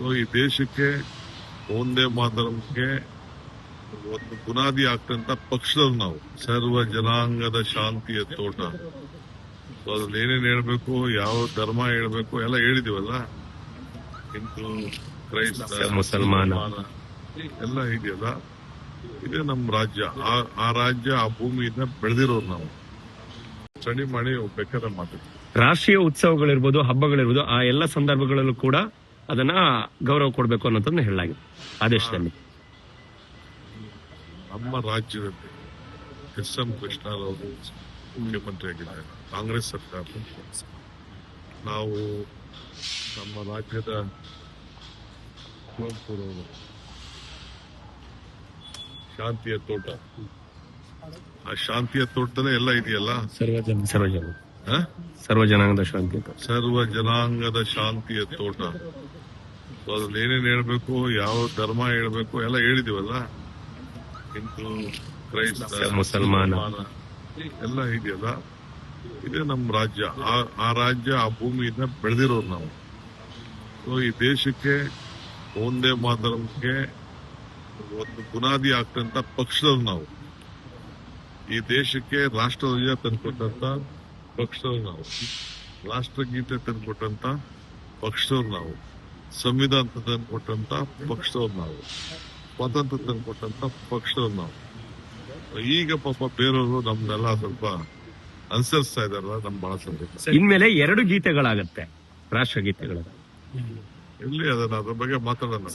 So ಈ ದೇಶಕ್ಕೆ ಒಂದೇ ಮಾತರಕ್ಕೆ ಒಂದು ಬುನಾದಿ ಆಗ್ತಂತ ಪಕ್ಷದವ್ರು ನಾವು. ಸರ್ವ ಜನಾಂಗದ ಶಾಂತಿಯ ತೋಟ. ಸೊ ಅದ್ರಲ್ಲಿ ಏನೇನ್ ಹೇಳ್ಬೇಕು ಯಾವ ಧರ್ಮ ಹೇಳ್ಬೇಕು ಎಲ್ಲ ಹೇಳಿದಿವಲ್ಲ? ಹಿಂದೂ ಕ್ರೈಸ್ತ ಮುಸಲ್ಮಾನ. ಎಲ್ಲ ಇದೆಯಲ್ಲ? ಇದೇ ನಮ್ಮ ರಾಜ್ಯ. ಆ- ಆ ರಾಜ್ಯ ಆ ಭೂಮಿಯಿಂದ ಬೆಳೆದಿರೋರು ನಾವು. ಚಳಿ ಮಾಡಿ ಬೇಕಾದ್ರೆ ಮಾತಾಡ್ತೀವಿ. ರಾಷ್ಟ್ರೀಯ ಉತ್ಸವಗಳಿರ್ಬೋದು ಹಬ್ಬಗಳಿರ್ಬೋದು ಆ ಎಲ್ಲ ಸಂದರ್ಭಗಳಲ್ಲೂ ಕೂಡ ಅದನ್ನ ಗೌರವ ಕೊಡಬೇಕು ಅನ್ನೋದನ್ನ ಹೇಳಲಾಗಿದೆ ಆದೇಶದಲ್ಲಿ. ನಮ್ಮ ರಾಜ್ಯದಲ್ಲಿ ಎಸ್ ಎಂ ಕೃಷ್ಣರವರು ಮುಖ್ಯಮಂತ್ರಿ ಆಗಿದ್ದಾರೆ. ಕಾಂಗ್ರೆಸ್ ಸರ್ಕಾರ. ನಾವು ನಮ್ಮ ರಾಜ್ಯದ ಕುವೆಂಪುರವರು ಶಾಂತಿಯ ತೋಟ. ಆ ಶಾಂತಿಯ ತೋಟದಲ್ಲೇ ಎಲ್ಲ ಇದೆಯಲ್ಲ? ಸರ್ವಜನ ಸರ್ವಜನ? ಸರ್ವ ಜನಾಂಗದ ಶಾಂತಿ ಅಂತ. ಸರ್ವ ಜನಾಂಗದ ಶಾಂತಿಯ ತೋಟ. ಸೊ ಅದ್ರಲ್ಲಿ ಏನೇನ್ ಹೇಳ್ಬೇಕು ಯಾವ ಧರ್ಮ ಹೇಳ್ಬೇಕು ಎಲ್ಲ ಹೇಳಿದಿವಲ್ಲ? ಹಿಂದೂ ಕ್ರೈಸ್ತ ಮುಸಲ್ಮಾನ. ಎಲ್ಲ ಇದೆಯಲ್ಲ? ಇದೇ ನಮ್ಮ ರಾಜ್ಯ. ಆ- ರಾಜ್ಯ ಆ ಭೂಮಿಯಿಂದ ಬೆಳೆದಿರೋರು ನಾವು. ಸೊ ಈ ದೇಶಕ್ಕೆ ಒಂದೇ ಮಾತರಂಗೆ ಒಂದು ಬುನಾದಿ ಆಗ್ತಂತ ಪಕ್ಷದವ್ರು ನಾವು. ಈ ದೇಶಕ್ಕೆ ರಾಷ್ಟ್ರಧ್ವಜ ತಂದ್ಕೊಟ್ಟಂತ ಪಕ್ಷದವ್ರು ನಾವು. ರಾಷ್ಟ್ರಗೀತೆ ತಂದ್ಕೊಟ್ಟಂತ ಪಕ್ಷದವ್ರು ನಾವು. ಸಂವಿಧಾನ ತಂದ್ಕೊಟ್ಟಂತ ಪಕ್ಷದವ್ರು ನಾವು. ಸ್ವಾತಂತ್ರ್ಯ ತಂದ್ಕೊಟ್ಟಂತ ಪಕ್ಷದವ್ರು ನಾವು. ಈಗ ಪಾಪ ಬೇರೆಯವರು ನಮ್ದೆಲ್ಲ ಸ್ವಲ್ಪ ಅನುಸರಿಸ್ತಾ ಇದಾರಲ್ಲ ನಮ್ ಬಹಳ ಸಂತೋಷ. ಇನ್ಮೇಲೆ ಎರಡು ಗೀತೆಗಳಾಗತ್ತೆ ರಾಷ್ಟ್ರ ಗೀತೆಗಳ ಇಲ್ಲಿ ಅದನ್ನ ಅದ್ರ ಬಗ್ಗೆ ಮಾತಾಡೋಣ.